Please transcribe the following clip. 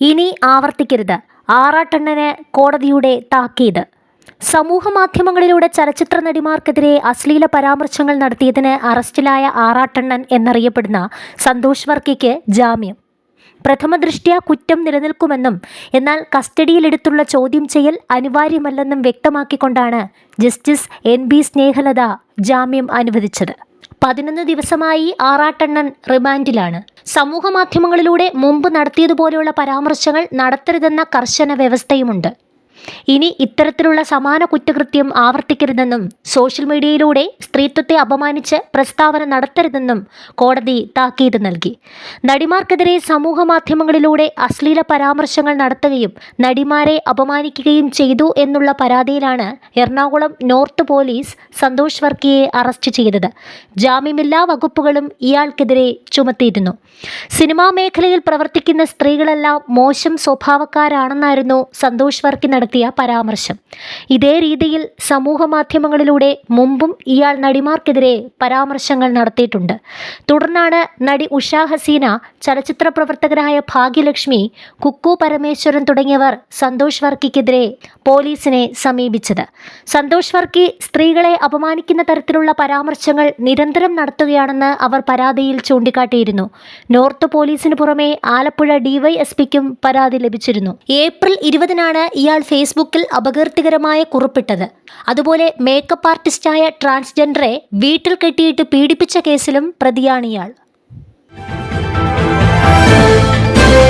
ഇനി ആവർത്തിക്കരുത്. ആറാട്ടണ്ണന് കോടതിയുടെ താക്കീത്. സമൂഹ മാധ്യമങ്ങളിലൂടെ ചലച്ചിത്ര നടിമാർക്കെതിരെ അശ്ലീല പരാമർശങ്ങൾ നടത്തിയതിന് അറസ്റ്റിലായ ആറാട്ടണ്ണൻ എന്നറിയപ്പെടുന്ന സന്തോഷ് വർക്കിക്ക് ജാമ്യം. പ്രഥമ ദൃഷ്ട്യാ കുറ്റം നിലനിൽക്കുമെന്നും എന്നാൽ കസ്റ്റഡിയിലെടുത്തുള്ള ചോദ്യം ചെയ്യൽ അനിവാര്യമല്ലെന്നും വ്യക്തമാക്കിക്കൊണ്ടാണ് ജസ്റ്റിസ് എൻ ബി സ്നേഹലത ജാമ്യം അനുവദിച്ചത്. പതിനൊന്ന് ദിവസമായി ആറാട്ടണ്ണൻ റിമാൻഡിലാണ്. സമൂഹ മാധ്യമങ്ങളിലൂടെ മുമ്പ് നടത്തിയതുപോലെയുള്ള പരാമർശങ്ങൾ നടത്തരുതെന്ന കർശന വ്യവസ്ഥയുമുണ്ട് ഇനി ഇത്തരത്തിലുള്ള സമാന കുറ്റകൃത്യം ആവർത്തിക്കരുതെന്നും സോഷ്യൽ മീഡിയയിലൂടെ സ്ത്രീത്വത്തെ അപമാനിച്ച് പ്രസ്താവന നടത്തരുതെന്നും കോടതി താക്കീത് നൽകി. നടിമാർക്കെതിരെ സമൂഹ മാധ്യമങ്ങളിലൂടെ അശ്ലീല പരാമർശങ്ങൾ നടത്തുകയും നടിമാരെ അപമാനിക്കുകയും ചെയ്തു എന്നുള്ള പരാതിയിലാണ് എറണാകുളം നോർത്ത് പോലീസ് സന്തോഷ് വർക്കിയെ അറസ്റ്റ് ചെയ്തത്. ജാമ്യമില്ലാ വകുപ്പുകളും ഇയാൾക്കെതിരെ ചുമത്തിയിരുന്നു. സിനിമാ മേഖലയിൽ പ്രവർത്തിക്കുന്ന സ്ത്രീകളെല്ലാം മോശം സ്വഭാവക്കാരാണെന്നായിരുന്നു സന്തോഷ് വർക്കി നടത്തിയ പരാമർശം. ഇതേ രീതിയിൽ സമൂഹ മാധ്യമങ്ങളിലൂടെ മുമ്പും ഇയാൾ നടിമാർക്കെതിരെ പരാമർശങ്ങൾ നടത്തിയിട്ടുണ്ട്. തുടർന്നാണ് നടി ഉഷ ഹസീന ചലച്ചിത്ര പ്രവർത്തകരായ ഭാഗ്യലക്ഷ്മി കുക്കു പരമേശ്വരൻ തുടങ്ങിയവർ സന്തോഷ് വർക്കിക്കെതിരെ പോലീസിനെ സമീപിച്ചത്. സന്തോഷ് വർക്കി സ്ത്രീകളെ അപമാനിക്കുന്ന തരത്തിലുള്ള പരാമർശങ്ങൾ നിരന്തരം നടത്തുകയാണെന്ന് അവർ പരാതിയിൽ ചൂണ്ടിക്കാട്ടിയിരുന്നു. നോർത്ത് പോലീസിന് പുറമെ ആലപ്പുഴ ഡിവൈഎസ്പിക്കും പരാതി ലഭിച്ചിരുന്നു. ഏപ്രിൽ ഇരുപതിനാണ് ഇയാൾ ഫേസ്ബുക്കിൽ അപകീർത്തികരമായ കുറിപ്പിട്ടത്. അതുപോലെ മേക്കപ്പ് ആർട്ടിസ്റ്റായ ട്രാൻസ്ജെൻഡറെ വീട്ടിൽ കെട്ടിയിട്ട് പീഡിപ്പിച്ച കേസിലും പ്രതിയാണ് ഇയാൾ.